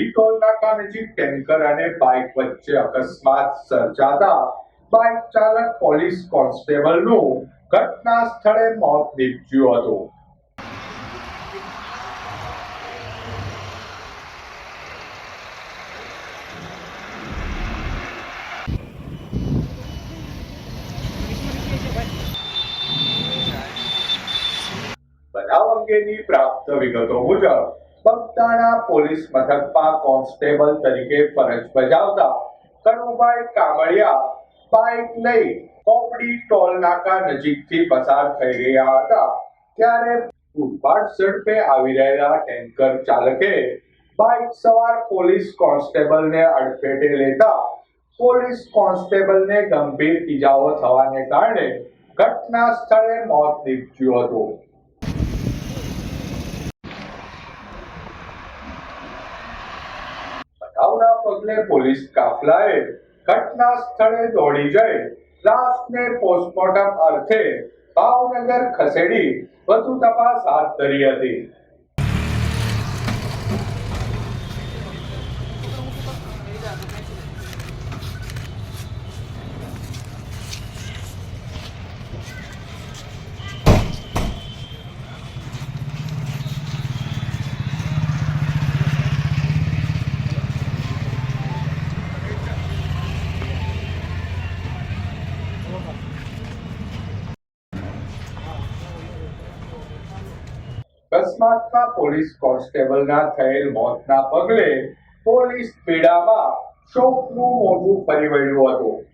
ગંભીર ટોલ નાકા નજીક ટેન્કર અને બાઇક વચ્ચે અકસ્માત સર્જાતા બાઇક ચાલક પોલીસ કોન્સ્ટેબલનું ઘટના સ્થળે મોત નીપજ્યું હતું. બનાવ અંગેની પ્રાપ્ત વિગતો મુજબ બગદાણા પોલીસ મથકમાં કોન્સ્ટેબલ તરીકે ફરજ બજાવતા કનુભાઈ કામળિયા બાઇક લઈ કોપડી ટોલ નાકા નજીકથી પસાર થઈ રહ્યા હતા. ત્યારે પૂરપાટ ઝડપે આવી રહેલા ટેન્કર ચાલકે બાઇક સવાર પોલીસ કોન્સ્ટેબલને અડફેટે લેતા પોલીસ કોન્સ્ટેબલને ગંભીર ઈજાઓ થવાને કારણે ઘટના સ્થળે મોત નીપજ્યું હતું. પગલે પોલીસ કાફલાએ ઘટના સ્થળે દોડી જઈ લાશને પોસ્ટમોર્ટમ અર્થે ભાવનગર ખસેડી વધુ તપાસ હાથ ધરી હતી. અકસ્માતમાં પોલીસ કોન્સ્ટેબલના થયેલ મોતના પગલે પોલીસ પીડામાં શોકનું મોજું ફરી વળ્યું હતું.